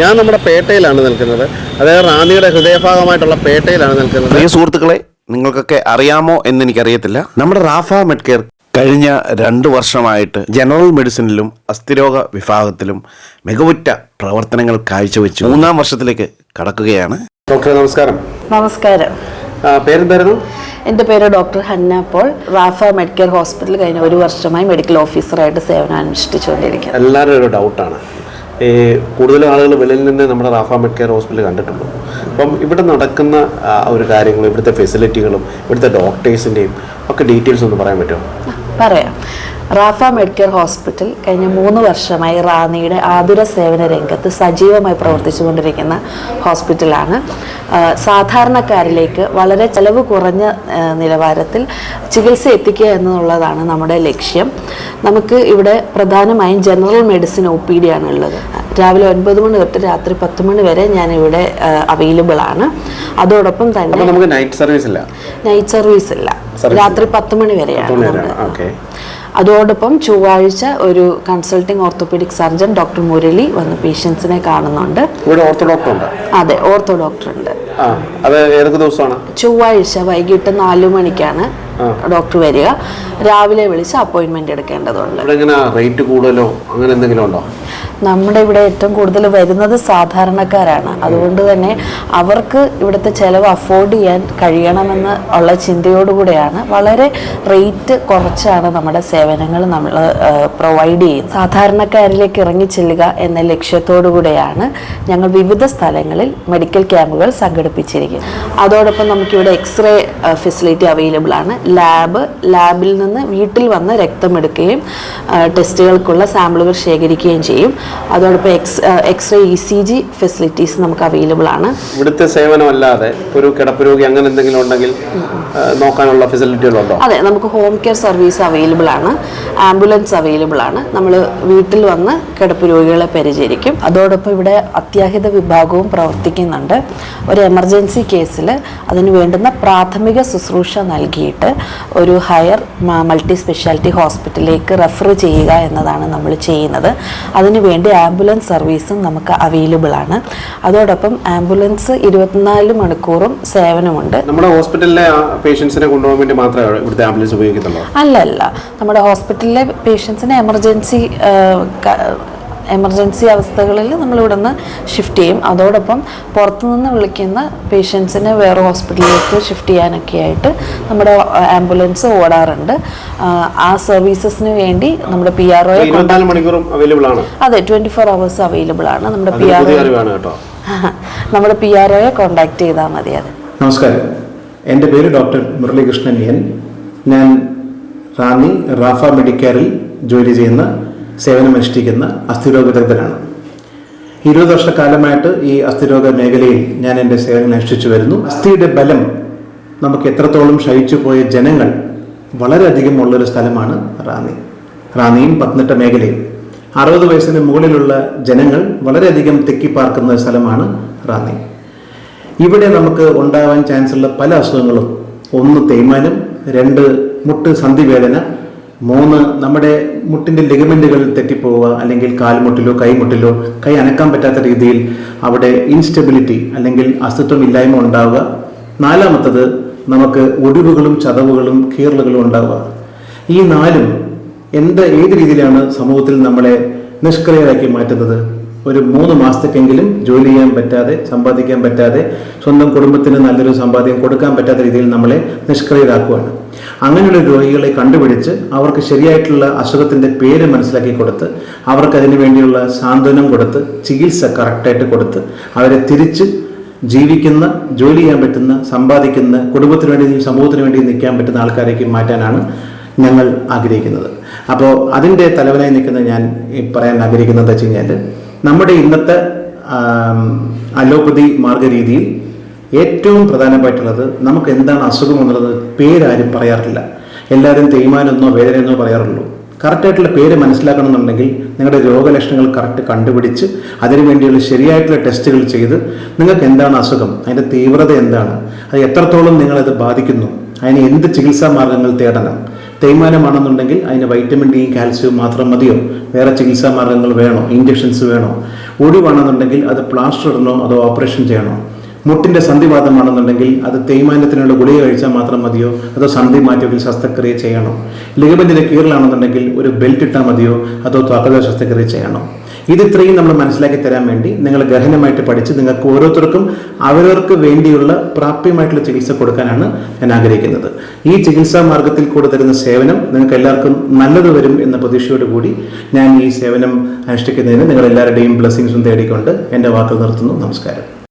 ഞാൻ നമ്മുടെ പേട്ടയിലാണ് നിൽക്കുന്നത്. അതായത് റാന്നിയുടെ ഹൃദയഭാഗമായിട്ടുള്ള പേട്ടയിലാണ് നിൽക്കുന്നത്. ഈ സുഹൃത്തുക്കളെ നിങ്ങൾക്കൊക്കെ അറിയാമോ എന്ന് എനിക്കറിയത്തില്ല നമ്മുടെ റാഫ മെഡ്കെയർ കഴിഞ്ഞ രണ്ട് വർഷമായിട്ട് ജനറൽ മെഡിസിനിലും അസ്ഥിരോഗ വിഭാഗത്തിലും മികവുറ്റ പ്രവർത്തനങ്ങൾ കാഴ്ചവെച്ചു. മൂന്നാം വർഷത്തിലേക്ക് കടക്കുകയാണ്. ഡോക്ടർ നമസ്കാരം. നമസ്കാരം. പേരെന്തായിരുന്നു? എന്റെ പേര് doctor Hanna Paul. Rafa medical hospital കഴിഞ്ഞ ഒരു വർഷമായി മെഡിക്കൽ ഓഫീസറായിട്ട് സേവനം അനുഷ്ഠിച്ചുകൊണ്ടിരിക്കുന്നത് എല്ലാവരും ഒരു ഡൗട്ടാണ്. കൂടുതൽ ആളുകൾ വെളിയിൽ നിന്ന് നമ്മുടെ റാഫ മെഡ് കെയർ ഹോസ്പിറ്റൽ കണ്ടിട്ടുള്ളൂ അപ്പം ഇവിടെ നടക്കുന്ന ഒരു കാര്യങ്ങളും ഇവിടുത്തെ ഫെസിലിറ്റികളും ഇവിടുത്തെ ഡോക്ടേഴ്സിന്റെയും ഒക്കെ ഡീറ്റെയിൽസ് ഒന്ന് പറയാൻ പറ്റുമോ? പറയാം. റാഫ മെഡിക്കൽ ഹോസ്പിറ്റൽ കഴിഞ്ഞ മൂന്ന് വർഷമായി റാന്നിയുടെ ആതുര സേവന രംഗത്ത് സജീവമായി പ്രവർത്തിച്ചുകൊണ്ടിരിക്കുന്ന ഹോസ്പിറ്റലാണ്. സാധാരണക്കാരിലേക്ക് വളരെ ചെലവ് കുറഞ്ഞ നിലവാരത്തിൽ ചികിത്സ എത്തിക്കുക എന്നുള്ളതാണ് നമ്മുടെ ലക്ഷ്യം. നമുക്ക് ഇവിടെ പ്രധാനമായും general medicine O P D ആണ് ഉള്ളത്. രാവിലെ ഒൻപത് മണി തൊട്ട് രാത്രി പത്ത് മണി വരെ ഞാൻ ഇവിടെ അവൈലബിൾ ആണ്. അതോടൊപ്പം തന്നെ നമുക്ക് നൈറ്റ് സർവീസ് ഇല്ല? നൈറ്റ് സർവീസ് ഇല്ല. രാത്രി പത്ത് മണി വരെയാണ് അതോടൊപ്പം ചൊവ്വാഴ്ച ഒരു consulting orthopaedic surgeon doctor Murali വന്ന് പേഷ്യൻസിനെ കാണുന്നുണ്ട്. ഇവിടെ ഓർത്തോ ഡോക്ടർ ഉണ്ട്. അതെ ഓർത്തോ ഡോക്ടർ ഉണ്ട്. അത് ഏതൊക്കെ ദിവസമാണ്? ചൊവ്വാഴ്ച വൈകിട്ട് നാലു മണിക്കാണ് ഡോക്ടർ വരിക. രാവിലെ വിളിച്ച് അപ്പോയിന്റ്മെന്റ് എടുക്കേണ്ടതുണ്ട്. റേറ്റ് കൂടുതലോ? അങ്ങനെ എന്തെങ്കിലും ഉണ്ടോ? നമ്മുടെ ഇവിടെ ഏറ്റവും കൂടുതൽ വരുന്നത് സാധാരണക്കാരാണ്. അതുകൊണ്ട് തന്നെ അവർക്ക് ഇവിടുത്തെ ചിലവ് അഫോർഡ് ചെയ്യാൻ കഴിയണമെന്ന് ഉള്ള ചിന്തയോടുകൂടെയാണ് വളരെ റേറ്റ് കുറച്ചാണ് നമ്മുടെ സേവനങ്ങൾ നമ്മൾ പ്രൊവൈഡ് ചെയ്യുന്നത്. സാധാരണക്കാരിലേക്ക് ഇറങ്ങി ചെല്ലുക എന്ന ലക്ഷ്യത്തോടു കൂടെയാണ് ഞങ്ങൾ വിവിധ സ്ഥലങ്ങളിൽ മെഡിക്കൽ ക്യാമ്പുകൾ സംഘടിപ്പിച്ചിരിക്കുന്നത് അതോടൊപ്പം നമുക്കിവിടെ എക്സ്റേ ഫെസിലിറ്റി അവൈലബിൾ ആണ്. ലാബ് ലാബിൽ നിന്ന് വീട്ടിൽ വന്ന് രക്തമെടുക്കുകയും ടെസ്റ്റുകൾക്കുള്ള സാമ്പിളുകൾ ശേഖരിക്കുകയും ചെയ്യും. അതോടൊപ്പം X X-ray E C G facilities നമുക്ക് അവൈലബിൾ ആണ്. ഇവിടുത്തെ സേവനമല്ലാതെ ഒരു കിടപ്പ് രോഗി അങ്ങനെ എന്തെങ്കിലും ഉണ്ടെങ്കിൽ നോക്കാനുള്ള ഫെസിലിറ്റികളുണ്ടോ അതെ നമുക്ക് ഹോം കെയർ സർവീസ് അവൈലബിൾ ആണ്. ആംബുലൻസ് അവൈലബിൾ ആണ്. നമ്മൾ വീട്ടിൽ വന്ന് കിടപ്പ് രോഗികളെ പരിചരിക്കും. അതോടൊപ്പം ഇവിടെ അത്യാഹിത വിഭാഗവും പ്രവർത്തിക്കുന്നുണ്ട്. ഒരു എമർജൻസി കേസിൽ അതിന് വേണ്ടുന്ന പ്രാഥമിക ശുശ്രൂഷ നൽകിയിട്ട് ഒരു ഹയർ മൾട്ടി സ്പെഷ്യാലിറ്റി ഹോസ്പിറ്റലിലേക്ക് റെഫർ ചെയ്യുക എന്നതാണ് നമ്മൾ ചെയ്യുന്നത്. അതിനുവേണ്ടി ആംബുലൻസ് സർവീസും നമുക്ക് അവൈലബിൾ ആണ്. അതോടൊപ്പം ആംബുലൻസ് ഇരുപത്തിനാല് മണിക്കൂറും സേവനമുണ്ട്. നമ്മുടെ ഹോസ്പിറ്റലിലെ പേഷ്യൻസിനെ കൊണ്ടുപോകാൻ വേണ്ടി മാത്രമേ ഇവിടുത്തെ ആംബുലൻസ് ഉപയോഗിക്കുന്നുള്ളൂ അല്ല അല്ല നമ്മുടെ ഹോസ്പിറ്റലിലെ പേഷ്യൻസിനെ എമർജൻസി എമർജൻസി അവസ്ഥകളിൽ നമ്മൾ ഇവിടെ നിന്ന് ഷിഫ്റ്റ് ചെയ്യും. അതോടൊപ്പം പുറത്തുനിന്ന് വിളിക്കുന്ന പേഷ്യൻസിനെ വേറെ ഹോസ്പിറ്റലിലേക്ക് ഷിഫ്റ്റ് ചെയ്യാനൊക്കെ ആയിട്ട് നമ്മുടെ ആംബുലൻസ് ഓടാറുണ്ട്. ആ, ആ സർവീസസിന് വേണ്ടി നമ്മുടെ പി ആർ ഒയെ ആണ് അതെ ട്വന്റി ഫോർ അവേഴ്സ് അവൈലബിൾ ആണ് നമ്മുടെ പി ആർ ഒ കേട്ടോ. നമ്മുടെ പി ആർ ഒയെ കോൺടാക്ട് ചെയ്താൽ മതി അത്. നമസ്കാരം. എന്റെ പേര് ഡോക്ടർ മുരളീകൃഷ്ണൻ എൻ. ഞാൻ റാന്നി റാഫ മെഡിക്കെയറിൽ ജോലി ചെയ്യുന്ന സേവനമനുഷ്ഠിക്കുന്ന അസ്ഥിരോഗ വിദഗ്ധനാണ് ഇരുപത് വർഷക്കാലമായിട്ട് ഈ അസ്ഥിരോഗ മേഖലയിൽ ഞാൻ എന്റെ സേവനം അനുഷ്ഠിച്ചു വരുന്നു. അസ്ഥിയുടെ ബലം നമുക്ക് എത്രത്തോളം ക്ഷയിച്ചു പോയ ജനങ്ങൾ വളരെയധികം ഉള്ളൊരു സ്ഥലമാണ് റാന്നി. റാന്നിയും പത്തനംതിട്ട മേഖലയും അറുപത് വയസ്സിന് മുകളിലുള്ള ജനങ്ങൾ വളരെയധികം തെക്കിപ്പാർക്കുന്ന സ്ഥലമാണ് റാന്നി. ഇവിടെ നമുക്ക് ഉണ്ടാവാൻ ചാൻസ് ഉള്ള പല അസുഖങ്ങളും. ഒന്ന് തേയ്മാനം രണ്ട് മുട്ട് സന്ധിവേദന മൂന്ന് നമ്മുടെ മുട്ടിന്റെ ലിഗമെന്റുകൾ തെറ്റിപ്പോവുക അല്ലെങ്കിൽ കാൽമുട്ടിലോ കൈമുട്ടിലോ കൈ അനക്കാൻ പറ്റാത്ത രീതിയിൽ അവിടെ ഇൻസ്റ്റെബിലിറ്റി അല്ലെങ്കിൽ അസ്തിത്വമില്ലായ്മ ഉണ്ടാവുക. നാലാമത്തത് നമുക്ക് ഒടിവുകളും ചതവുകളും കീറലുകളും ഉണ്ടാവുക. ഈ നാലും എന്ത് ഏത് രീതിയിലാണ് സമൂഹത്തിൽ നമ്മളെ നിഷ്ക്രിയരാക്കി മാറ്റുന്നത്? ഒരു മൂന്ന് മാസത്തേക്കെങ്കിലും ജോലി ചെയ്യാൻ പറ്റാതെ സമ്പാദിക്കാൻ പറ്റാതെ സ്വന്തം കുടുംബത്തിന് നല്ലൊരു സമ്പാദ്യം കൊടുക്കാൻ പറ്റാത്ത രീതിയിൽ നമ്മളെ നിഷ്ക്രിയരാക്കുകയാണ് അങ്ങനെയുള്ള രോഗികളെ കണ്ടുപിടിച്ച് അവർക്ക് ശരിയായിട്ടുള്ള അസുഖത്തിന്റെ പേര് മനസ്സിലാക്കി കൊടുത്ത് അവർക്ക് അതിനു വേണ്ടിയുള്ള സാന്ത്വനം കൊടുത്ത് ചികിത്സ കറക്റ്റായിട്ട് കൊടുത്ത് അവരെ തിരിച്ച് ജീവിക്കുന്ന ജോലി ചെയ്യാൻ പറ്റുന്ന സമ്പാദിക്കുന്ന കുടുംബത്തിന് വേണ്ടി സമൂഹത്തിന് വേണ്ടി നിൽക്കാൻ പറ്റുന്ന ആൾക്കാരേക്ക് മാറ്റാനാണ് ഞങ്ങൾ ആഗ്രഹിക്കുന്നത്. അപ്പോൾ അതിന്റെ തലവനായി നിൽക്കുന്ന ഞാൻ പറയാൻ ആഗ്രഹിക്കുന്നത് വെച്ച് കഴിഞ്ഞാൽ നമ്മുടെ ഇന്നത്തെ അലോപ്പതി മാർഗരീതിയിൽ ഏറ്റവും പ്രധാനമായിട്ടുള്ളത് നമുക്ക് എന്താണ് അസുഖം എന്നുള്ളത് പേരാരും പറയാറില്ല. എല്ലാവരും തേയ്മാനെന്നോ വേദനയെന്നോ പറയാറുള്ളൂ. കറക്റ്റായിട്ടുള്ള പേര് മനസ്സിലാക്കണമെന്നുണ്ടെങ്കിൽ നിങ്ങളുടെ രോഗലക്ഷണങ്ങൾ കറക്റ്റ് കണ്ടുപിടിച്ച് അതിനുവേണ്ടിയുള്ള ശരിയായിട്ടുള്ള ടെസ്റ്റുകൾ ചെയ്ത് നിങ്ങൾക്ക് എന്താണ് അസുഖം അതിന്റെ തീവ്രത എന്താണ് അത് എത്രത്തോളം നിങ്ങളത് ബാധിക്കുന്നു അതിന് എന്ത് ചികിത്സാ മാർഗങ്ങൾ തേടണം. തേയ്മാനമാണെന്നുണ്ടെങ്കിൽ അതിന് വൈറ്റമിൻ ഡിയും കാൽസ്യവും മാത്രം മതിയോ? വേറെ ചികിത്സാ മാർഗങ്ങൾ വേണോ? ഇഞ്ചക്ഷൻസ് വേണോ? ഒടിവാണെന്നുണ്ടെങ്കിൽ അത് പ്ലാസ്റ്റർ ഇടണോ? അതോ ഓപ്പറേഷൻ ചെയ്യണോ? മുട്ടിന്റെ സന്ധിവാദമാണെന്നുണ്ടെങ്കിൽ അത് തേയ്മാനത്തിനുള്ള ഗുളിക കഴിച്ചാൽ മാത്രം മതിയോ? അതോ സന്ധി മാറ്റിയെങ്കിൽ ശസ്ത്രക്രിയ ചെയ്യണോ? ലിഗമെന്റിന്റെ കീറിലാണെന്നുണ്ടെങ്കിൽ ഒരു ബെൽറ്റ് ഇട്ടാൽ മതിയോ? അതോ ത്വാക്കത ശസ്ത്രക്രിയ ചെയ്യണോ? ഇത് ഇത്രയും നമ്മൾ മനസ്സിലാക്കി തരാൻ വേണ്ടി നിങ്ങൾ ഗഹനമായിട്ട് പഠിച്ച് നിങ്ങൾക്ക് ഓരോരുത്തർക്കും അവരവർക്ക് വേണ്ടിയുള്ള പ്രാപ്യമായിട്ടുള്ള ചികിത്സ കൊടുക്കാനാണ് ഞാൻ ആഗ്രഹിക്കുന്നത്. ഈ ചികിത്സാ മാർഗത്തിൽ കൂടെ തരുന്ന സേവനം നിങ്ങൾക്ക് എല്ലാവർക്കും നല്ലത് വരും എന്ന പ്രതീക്ഷയോട് കൂടി ഞാൻ ഈ സേവനം അനുഷ്ഠിക്കുന്നതിന് നിങ്ങൾ എല്ലാവരുടെയും ബ്ലെസ്സിങ്സും തേടിക്കൊണ്ട് എന്റെ വാക്കുകൾ നിർത്തുന്നു. നമസ്കാരം.